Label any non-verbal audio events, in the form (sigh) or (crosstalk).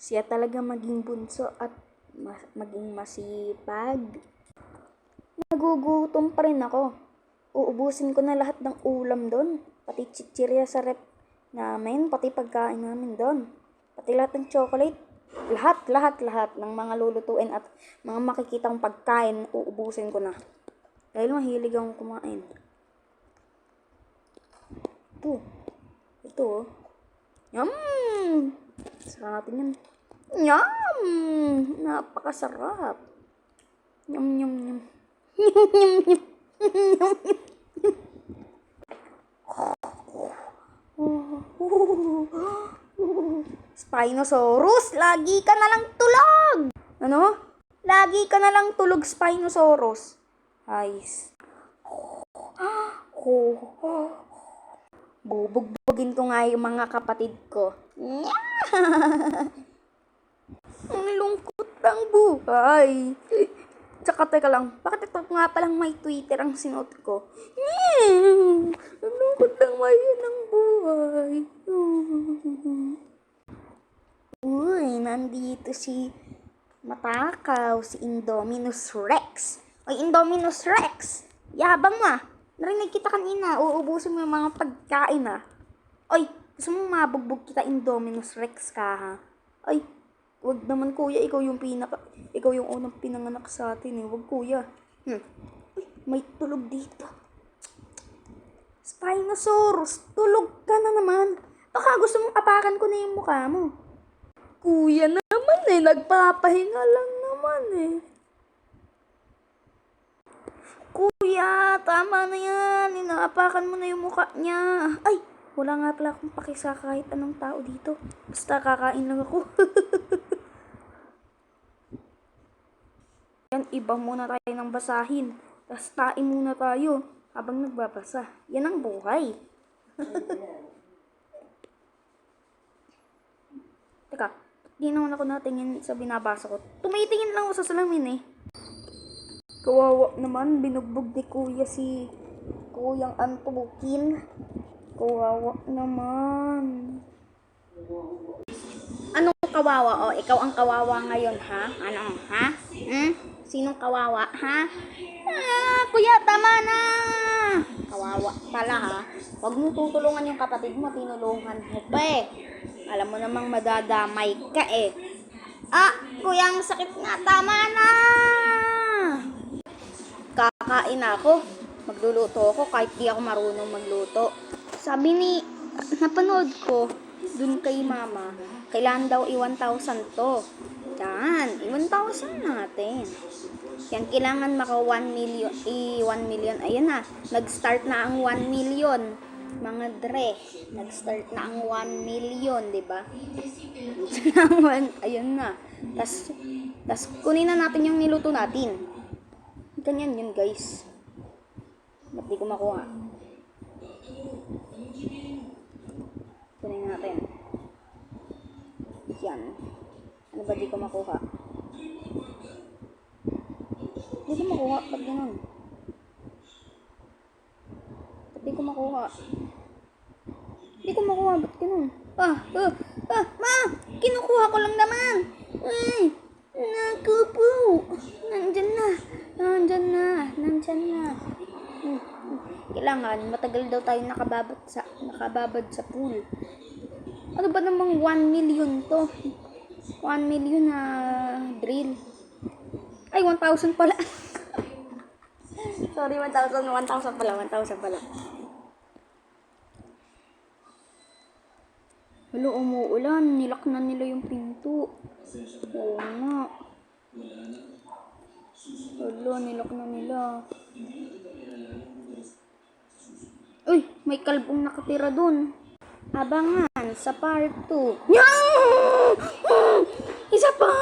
Siya talaga maging bunso at ma- maging masipag. Nagugutom pa rin ako. Uubusin ko na lahat ng ulam doon. Pati chichirya sa rep namin, pati pagkain namin doon. Pati lahat ng chocolate. Lahat, lahat, lahat ng mga lulutuin at mga makikitang pagkain, uubusin ko na. Dahil mahilig akong kumain. Ito. Ito oh. Yum! Sarap yan. Yum! Napakasarap. Yum, yum, yum. Yum, (laughs) yum, yum. Yum, yum. Spinosaurus, lagi ka na lang tulog! Ano? Lagi ka na lang tulog, Spinosaurus. Ayos. (gasps) Bubugbugin ko nga yung mga kapatid ko. Lungkot (laughs) buhay. Tsaka teka lang, bakit ito nga palang may Twitter ang sinuot ko? Ang lungkot lang may ng buhay. Uy, nandito si Matakaw, si Indominus Rex. Oy, Indominus Rex! Yabang ah. Narinig kita kanina, uubusin mo yung mga pagkain ah. Oy, gusto mo mabugbog kita Indominus Rex ka ha? Ay, wag naman kuya, ikaw yung pinaka, ikaw yung unang pinanganak sa atin eh. Wag kuya. Hmm. Uy, may tulog dito. Spinosaurus, tulog ka na naman. Baka gusto mong apakan ko na yung mukha mo. Kuya naman eh, nagpapahinga lang naman eh. Kuya, tama na yan. Inaapakan mo na yung mukha niya. Ay, wala nga pala akong pakisa kahit anong tao dito. Basta kakain lang ako. (laughs) yan, iba muna tayo ng basahin. Tapos tain muna tayo habang nagbabasa. Yan ang buhay. Teka, di naman ako natingin sa binabasa ko. Tumitingin lang ako sa salamin eh. Kawawa naman, binugbog ni kuya si kuyang Antukin. Kawawa naman. Anong kawawa? O, ikaw ang kawawa ngayon, ha? Ano, ha? Hmm? Sinong kawawa, ha? Ah, kuya, tama na! Kawawa pala, ha? Huwag mo tutulungan yung kapatid mo, tinulungan mo pa eh. Alam mo namang madadamay ka eh. Ah, kuya, ang sakit nga, tama na! Kakain ako. Magluluto ako kahit di ako marunong magluto. Sabi ni, napanood ko, dun kay mama, kailangan daw i-1,000 to. Yan, i-1,000 natin. Yan, kailangan maka 1 million, i-1 million. Ayan na, nag-start na ang 1 million. Mga dre, nag-start na ang 1 million, di ba? Ayun na. Tas, tas kunin na natin yung niluto natin. Ganyan yun, guys. Ba't di ko makuha? Kunin natin. Yan. Ano ba di ko makuha? Di ko makuha. Ba't ganun? Ba't di ko makuha? Di ko makuha. Ba't ganun? Ah! Ah! Ah! Ma! Kinukuha ko lang naman! Ay! Naku po! Nandyan na! Nandyan na! Nandyan na! Kailangan, matagal daw tayo nakababad sa, nakababad sa pool. Ano ba namang 1 million to? 1 million na drill. Ay, 1,000 pala. Sorry, 1,000. 1,000 pala. 1,000 pala. Hello, umuulan. Nilak na nila yung pinto. Oo nga. Hello, nilak na nila. Uy, may kalbong nakatira dun. Abangan sa part 2. Isa pa!